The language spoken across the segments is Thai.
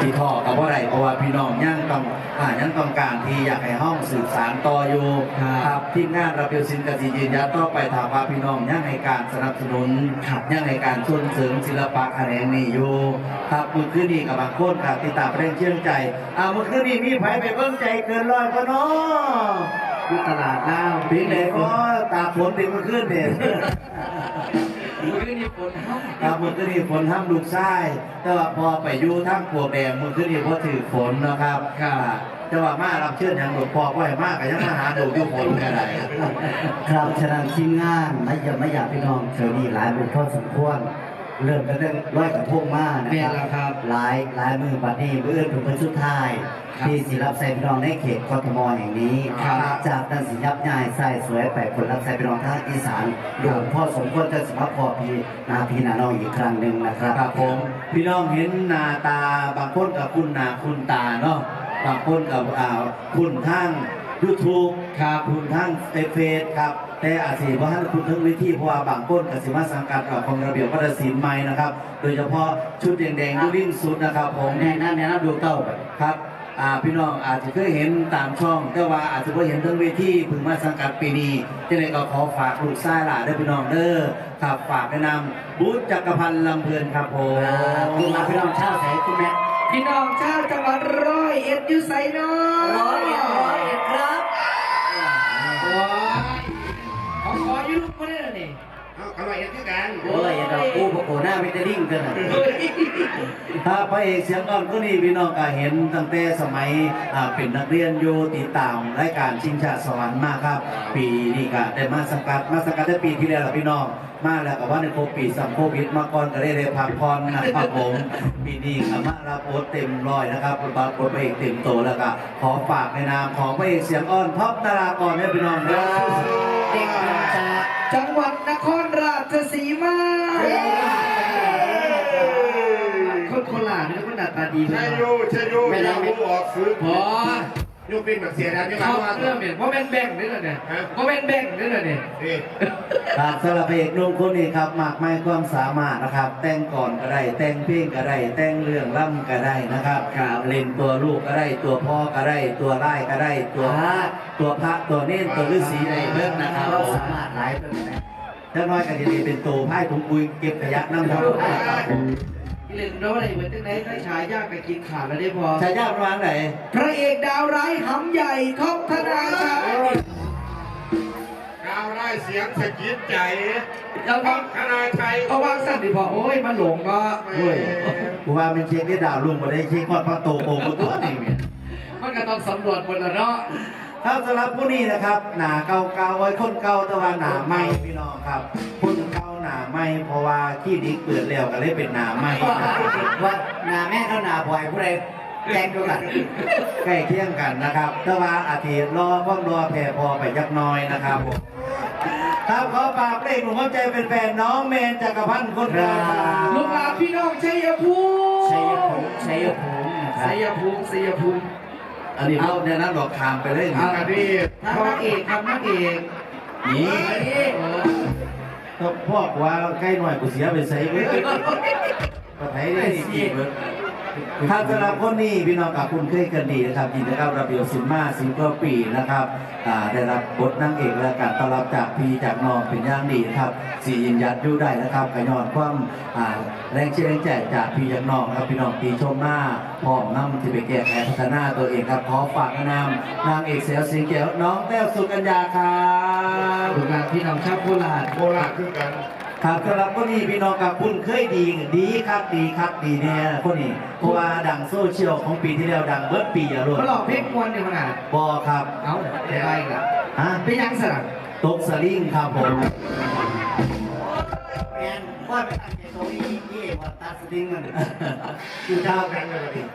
ที่ท่อกับว่าไรเพราะว่าพี่น้องยังต้องอ่ายังต้องการที่อยากให้ห้องสืบสารต่ออยู่ครับครับทีมงานระเบียวสินกสิยืนยันต่อไปถามว่าพี่น้องยังให้การสนับสนุนครับยังให้การช่วยเสริมศิลปะแขนงนี้อยู่ครับมือคืนนี้กับบางคนครับติดตามเพลงเชื่อใจอ่ามือคืนนี้มีไผไปเบิ่งใจเกินร้อยก็เนาะอยู่ตลาดน้ำปีไหนก็ตาฝนเป็นมือคืนเนี่ย มือนี่ฝนห้องครับมือคืนนี้ฝนห้ามลูกไส้แต่ว่าพอไปอยู่ทั้งปวกแดงมือคืนนี้พอถือฝนนะครับครับแต่ว่ามารับเชิญอย่างหลวงพ่อก็ให้มากกับยังมาหาดูอยู่ฝนกันได้ครับฉะนั้นทีมงานไม่อยากไม่อยากพี่น้องเจอนี่หลายมือพอสมควร เริ่มกันเรื่องร้อยกระทงมานะแม่คนแล้รัวบครับหลายหลายมือบัดนี้มืออื่นถึงเป็นสุดท้าย ครับที่ศิรับใส่พี่น้องในเขตกทมแห่งนี้ครับ จากนั้นสิยับย่ายใส่สวยไปคนรับใส่พี่น้องทางอีสานโดยพ่อสมควรจะสมัครพอพีนาพีนาน้องอีกครั้งหนึ่งนะครับ ครับผม พี่น้องเห็นหน้าตาบางคนกับคุณหน้าคุณตาเนาะบางคนกับอ่าคุณทั้ง YouTube ครับคุณทั้งเฟซครับ แต่อาจสิว่าท่านคุณทั้งวิธีเพราะว่าบางคนกับสิมาสังกัดกับของระเบียบวัฒนศิลป์ใหม่นะครับ โดยเฉพาะชุดแดงๆยูวิ่งสุดนะครับผมแน่นั่นแน่นั่นดูเต้าไปครับอ่าพี่น้องอาจจะเคยเห็นตามช่อง แต่ว่าอาจจะไม่เห็นทั้งเวทีเพึ่งมาสังกัดปีนี้ที่เลยก็ขอฝากลูกชายหล่ะเด้อพี่น้องเด้อครับฝากแนะนำบูธจักรพันธ์ลำเพลินครับผมคุณมาพี่น้องชาวแสนคุณแม่พี่น้องชาวจังหวัดร้อยเอ็ดอยู่ไสเนาะร้อยเอ็ดร้อยเอ็ด ยู่ลูกคนนี้นี่เอาอร่อยอย่างที่กันโอ้ยอย่าดอกกูปะโกหน้าไม่ได้ลิ่งกันนะถ้าพระเอกเสียงอ่อนก็นี่พี่น้องก็เห็นตั้งแต่สมัยอ่าเป็นนักเรียนอยู่ติดตามรายการชิงชาสวรรค์มากครับ ปีนี้ก็ได้มาสังกัดมาสังกัดได้ปีที่แล้วล่ะพี่น้อง มาแล้วก็ว่าในโควิดปีสัมโควิดมาก่อนก็ได้ได้พักผ่อนนะครับผมปีนี้ก็มารับบทเต็มร้อยนะครับบทบาทบทพระเอกเต็มโตแล้วก็ขอฝากในนามของพระเอกเสียงอ่อนท็อปนารากรให้พี่น้องครับ เด็กมันจะจังหวัดนครราชสีมาคนโคราชนี่มันหน้าตาดีเลใช่ยอยูใช่อยูไม่ได้ผู้ออกซื้อ พอ ยูเป็นแบบเสียดายที่ชร้าอนบว่าเรื่องเนี่ยเพราะเป็นแบ่งนี่แหละเนี่ยเพราะเป็นแบ่งนี่แหละเนี่ยนี่ ครับสำหรับพระเอกหนุ่มคนนี้ครับมากมายความสามารถนะครับ แต่งก่อนก็ได้แต่งเพลงก็ได้แต่งเรื่องล่ำก็ได้นะครับเล่นตัวลูกก็ได้ตัวพ่อก็ได้ตัวไร่ายก็ได้ตัวพระตัวพระตัวเน้นตัวฤาษีได้เบิ่งนะครับเราสามารถหลายเป็นไหมถ้าน้อยก็จะได้เป็นตัวไพ่ถุงปุยเก็บขยะน้ำครับผมนะครับผม เล่นเราอะไรเหมือนจังไหนได้ฉายากไปกินขาดแล้วได้พอชายาประมาณไหน พระเอกดาวร้ายหำใหญ่ท็อปธนาชัยกาวได้เสียงสะกิดใจแล้วท็ก็อปธนาชัยเอาวางสั่นดิพอโอ้ยมันหลงก็เฮ้ยกูว่าเป็นเช็คที่ดาวลุงมาได้เช็คก่อนพระโตโกงตัวนี่เนี่ยมันก็ต้องสำรวจหมดแล้วเนาะครับสำหรับผู้นี้นะครับ หนาเก่าๆไว้คนเก่าแต่ว่าหนาใหม่พี่น้องครับค นเก่าหนาใหม่เพราะว่าขี้ดิกเปิดแล้วก็เลยเป็นหนาใหม่ว่าหนาแม่เขาหนาบ่อยผู้ใดแจ้งด้วยกันใกล้เคียงกันนะครับแต่ว่าอาทิตย์รอความรอแผ่พอไปยักหน้อยนะครับผมครับขอฝากเพลงหนุ่มหัวใจเป็นแฟนน้องเมนจักรพันธ์คนเดิมครับลูกหลานพี่น้องชัยภูมิชัยภูมิชัยภูมินะครัชับยภูมิชัยภูมิอันนี้เราเนี่ยนั่นบอกขามไปเลยเอาอันนี้ทำนักเอกทำนักเอกนี่เออ ก็พอกว่าใกล้หน่อยกูเสียไปใส่เว้ยก็ไทยได้ดีเว้ย ครับสำหรับคนนี้พี่น้องกับคุณเคยกันดีนะครับยินดีต้อนรับระเบียบสินมาสิงคโปร์ปีนะครับอ่าได้รับบทนางเอกและการต้อนรับจากพี่จากน้องเป็นอย่างดีนะครับสียินยัดอยู่ได้นะครับกระยอนความอ่าแรงเชื่อแรงใจจากพี่จากน้องนะครับพี่น้องตีชมหน้าพร้อมนำที่ไปแก้ไขพัฒนาตัวเองครับขอฝากแนะนำนางเอกเสียสิงเกียวน้องแต้วสุกัญญาครับลูกหลานพี่น้องชาวโคราชโบราณคือกัน ครับสำหรับคนนี้พี่น้องกับคุณเคยดีดีครับดีครับดีเนี่ยคนนี้เพราะว่าดังโซเชียลของปีที่แล้วดังเบิร์ดปีอย่ารวดมาหลอกเพลงมวนเนี่ยขนาดบอครับ เอ้าไปไปกันฮะไปยังสลักตกสลิงครับผมแอนว่าไปตั้งใจตรงนี้ยี่ว่าตาสติงมันคือครับ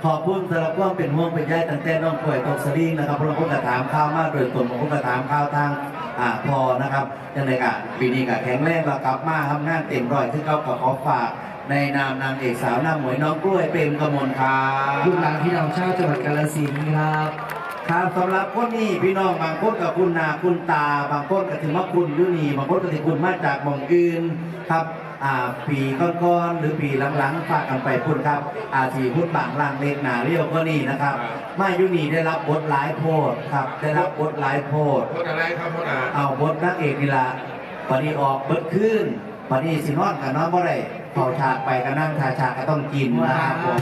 ขอบคุณสำหรับความเป็นห่วงเป็นใยตั้งแต่น้องป่วยตกสลิงนะครับเพราะเราก็กระถามข้าวมากโดยตรงผมก็กระถามข้าวทาง อ่าพอนะครับยังไงกะปีนี้ก็แข็งแรงกะกลับมาทำงานเต็มร้อยที่เขาก็ขอฝาก ในนามนางเอกสาวหน้าหมวยน้องกล้วยเป็นกมลครับ ลูกหลานพี่น้องชาวจังหวัดกาฬสินธุ์ครับ ครับสำหรับคนนี้พี่น้องบางคนกับคุณนาคุณตา บางคนก็ถึงว่าคุณอยุนีบางคนก็ถึงคุณมาจากหมองอื่นครับอ่าปีก้อนๆหรือปีหลังๆฝากกันไปพุ่นครับ อาทีพุ่นบางล่างเล็กหนาเรียวก็นี่นะครับมายุนีได้รับบทหลายโพดครับ ได้รับบทหลายโพดพูดอะไรครับพูดอะไรเอาบทนักเอกนี่ละปนี้ออกเบิดขึ้นปนี้สินอนกับน้องบ่ได้เข้าฉากไปก็นั่งทาฉากก็ต้องกินนะครับผม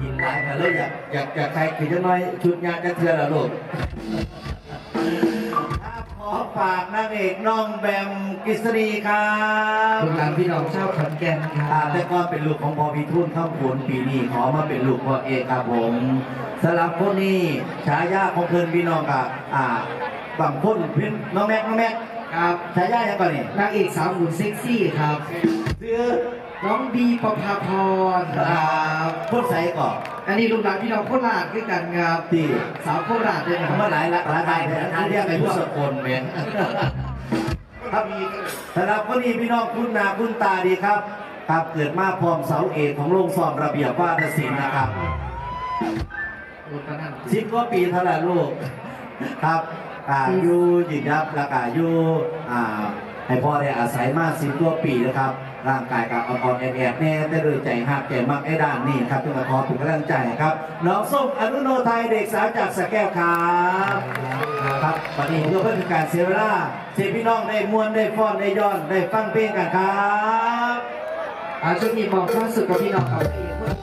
กินหลายกันเลยอยากอยากอยากใครคือจะน้อยชุดยาจะเทือละลูกครับขอฝากนางเอกน้องแบมกฤษฎีครับคุณหลานพี่น้องชาวขอนแก่นคอ่ารับแต่ก่อนเป็นลูกของพ่อพิทูลข้ามผลปีนี้ขอมาเป็นลูกพ่อเอกครับผมสำหรับคนนี้ฉายาของเพิ่นพี่น้องกับอ่าบางคนเพิ่นน้องแม็กน้องแม็กครับฉายาอย่างก่อนนี่นางเอกสาวหุ่นเซ็กซี่ครับซื้อ น้องบีประภาพรคอ่ารับพูดใส่ก่อนอันนี้ลูกหลานพี่น้องโคราชด้วยกันครับที่สาวโคราชด้วยนะคคำรับว่าหลายละหลายใบแต่ท่านเรียกไอ้ผู้สกลเมนครับสำหรับคนนี้พี่น้องคุณนาคุณตาดีครับ ครับเกิดมาพร้อมเสาเอกของโรงสอบระเบียบวาทศิลป์นะครับลูกนั่นสิบกว่าปีเท่าไหร่ลูก ครับอ่าอยู่ยืนยับแล้วก็อยู่อ่าให้พ่อได้อาศัยมาสิบกว่าปีนะครับ ร่างกายกับอ่อนๆแอดๆแน่แต่โดยใจหักใจมักไอ้ด้านนี้ครับจึงมาขอเป็นกำลังใจครับน้องส้มอนุโนไทยเด็กสาวจากสแก้วครับครับวันนี้เพื่อเพื่อการเสียเวลาเสียพี่น้องได้มวนได้ฟ้อนได้ย้อนได้ฟังเพลงกันครับอาช่วงนี้มองความสุขกับพี่น้องครับ